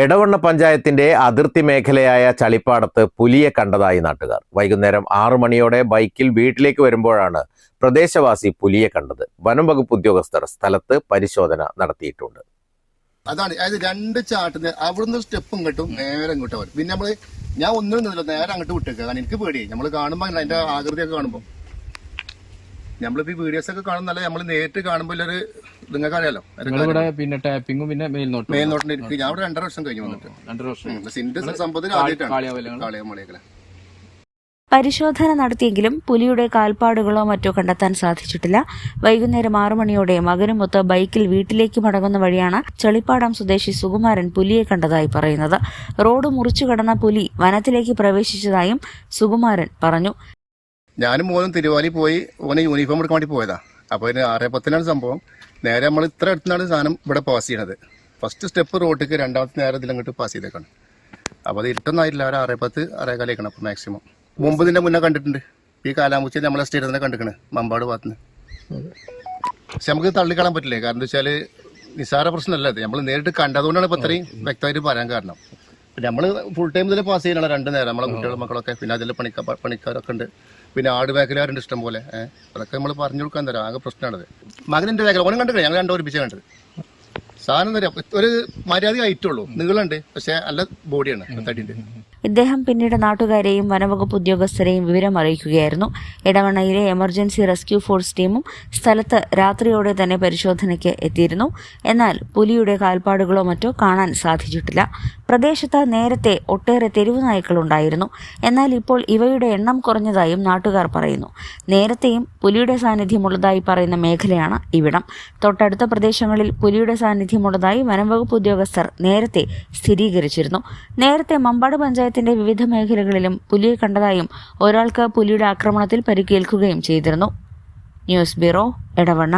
എടവണ്ണ പഞ്ചായത്തിന്റെ അതിർത്തി മേഖലയായ ചളിപ്പാടത്ത് പുലിയെ കണ്ടതായി നാട്ടുകാർ. വൈകുന്നേരം ആറു മണിയോടെ ബൈക്കിൽ വീട്ടിലേക്ക് വരുമ്പോഴാണ് പ്രദേശവാസി പുലിയെ കണ്ടത്. വനം വകുപ്പ് ഉദ്യോഗസ്ഥർ സ്ഥലത്ത് പരിശോധന നടത്തിയിട്ടുണ്ട്. അതാണ് അതായത് രണ്ട് ചാട്ടിന് അവിടുന്ന് സ്റ്റെപ്പ് ഇങ്ങോട്ടും നേരെ അങ്ങോട്ട് വരും. പിന്നെ നമ്മൾ ഞാൻ ഒന്നും നേരെ അങ്ങോട്ട് വിട്ടേക്കുക കാരണം എനിക്ക് പേടിയായി. നമ്മൾ അങ്ങനെ അതിന്റെ ആകൃതിയൊക്കെ കാണുമ്പോൾ നമ്മളിപ്പോ ഈ വീഡിയോസ് ഒക്കെ കാണുന്നല്ല നമ്മൾ നേരിട്ട് കാണുമ്പോൾ ഒരു നിങ്ങൾക്ക് അറിയാലോ ഇവിടെ പിന്നെ ടാപ്പിങ്ങും പിന്നെ മേൽനോട്ടം മേൽനോട്ടം ഇരിക്കും. ഞാൻ അവിടെ രണ്ടര വർഷം കഴിഞ്ഞു വന്നിട്ട്. രണ്ടര വർഷം. ആദ്യമായിട്ടാണ്. പരിശോധന നടത്തിയെങ്കിലും പുലിയുടെ കാൽപ്പാടുകളോ മറ്റോ കണ്ടെത്താൻ സാധിച്ചിട്ടില്ല. വൈകുന്നേരം ആറു മണിയോടെ മകനുമൊത്ത് ബൈക്കിൽ വീട്ടിലേക്ക് മടങ്ങുന്ന വഴിയാണ് ചെളിപ്പാടം സ്വദേശി സുകുമാരൻ പുലിയെ കണ്ടതായി പറയുന്നത്. റോഡ് മുറിച്ചു കടന്ന പുലി വനത്തിലേക്ക് പ്രവേശിച്ചതായും സുകുമാരൻ പറഞ്ഞു. ഞാനും മോനും തിരുവാലി പോയി ഓനെ യൂണിഫോം എടുക്കാൻ വേണ്ടി പോയതാ. അപ്പൊ ഇതിന് ആറേ പത്തിനാണ് സംഭവം. നേരെ നമ്മൾ ഇത്ര അടുത്താണ് സാധനം ഇവിടെ പാസ് ചെയ്യണത്. ഫസ്റ്റ് സ്റ്റെപ്പ് റോട്ടിക്ക് രണ്ടാമത്തെ നേരെ ഇതിലങ്ങോട്ട് പാസ് ചെയ്തേക്കാണ്. അപ്പോൾ അത് ഇരുട്ടൊന്നായിട്ടില്ല ഒരു ആറേ പത്ത് ആറേ കാലേക്കണം അപ്പൊ മാക്സിമം മുമ്പ് ഇതിന്റെ മുന്നേ കണ്ടിട്ടുണ്ട്. ഈ കാലാമുച്ചയിൽ നമ്മളെ സ്റ്റേറ്റ് തന്നെ കണ്ടിക്കണ് മമ്പാട് ഭാഗത്തുനിന്ന് പക്ഷെ നമുക്ക് തള്ളിക്കളാൻ പറ്റില്ലേ? കാരണം എന്താ വെച്ചാൽ നിസ്സാര പ്രശ്നമല്ല അത് നമ്മൾ നേരിട്ട് കണ്ടതുകൊണ്ടാണ് ഇപ്പൊ ഇത്രയും വ്യക്തമായിട്ട് പറയാൻ കാരണം. നമ്മൾ ഫുൾ ടൈം ഇതിൽ പാസ് ചെയ്യണം രണ്ട് നേരം. നമ്മളെ കുട്ടികളും മക്കളൊക്കെ. പിന്നെ അതിൽ പണിക്ക പണിക്കാരൊക്കെ ഉണ്ട്. പിന്നെ ആട് മേഖലകാരുണ്ട് ഇഷ്ടം പോലെ. അതൊക്കെ നമ്മൾ പറഞ്ഞു കൊടുക്കാൻ തരാം. ആകെ പ്രശ്നമാണത് മകൻ എന്റെ മേഖല. ഓനും കണ്ടില്ല ഞങ്ങൾ രണ്ടോ ഒരുമിച്ച് കണ്ടത്. സാധനം തരാം. ഒരു മര്യാദ ആയിട്ടുള്ളൂ. നീളുണ്ട് പക്ഷെ നല്ല ബോഡിയാണ് തടിയുണ്ട്. ഇദ്ദേഹം പിന്നീട് നാട്ടുകാരെയും വനവകുപ്പ് ഉദ്യോഗസ്ഥരെയും വിവരം അറിയിക്കുകയായിരുന്നു. ഇടവണ്ണയിലെ എമർജൻസി റെസ്ക്യൂ ഫോഴ്സ് ടീമും സ്ഥലത്ത് രാത്രിയോടെ തന്നെ പരിശോധനയ്ക്ക് എത്തിയിരുന്നു. എന്നാൽ പുലിയുടെ കാൽപ്പാടുകളോ മറ്റോ കാണാൻ സാധിച്ചിട്ടില്ല. പ്രദേശത്ത് നേരത്തെ ഒട്ടേറെ തെരുവു നായ്ക്കളുണ്ടായിരുന്നു എന്നാൽ ഇപ്പോൾ ഇവയുടെ എണ്ണം കുറഞ്ഞതായും നാട്ടുകാർ പറയുന്നു. നേരത്തെയും പുലിയുടെ സാന്നിധ്യമുള്ളതായി പറയുന്ന മേഖലയാണ് ഇവിടം. തൊട്ടടുത്ത പ്രദേശങ്ങളിൽ പുലിയുടെ സാന്നിധ്യമുള്ളതായി വനംവകുപ്പ് ഉദ്യോഗസ്ഥർ നേരത്തെ സ്ഥിരീകരിച്ചിരുന്നു. നേരത്തെ മമ്പാട് പഞ്ചായത്തിന്റെ വിവിധ മേഖലകളിലും പുലിയെ കണ്ടതായും ഒരാൾക്ക് പുലിയുടെ ആക്രമണത്തിൽ പരിക്കേൽക്കുകയും ചെയ്തിരുന്നു. News bureau Edavanna.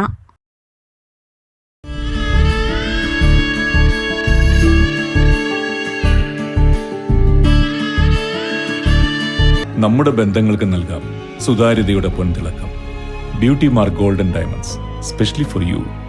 നമ്മുടെ ബന്ധങ്ങൾക്ക് നൽകാം. സുതാര്യതയുടെ പൊൻതിളക്കം. Beauty mark golden diamonds specially for you.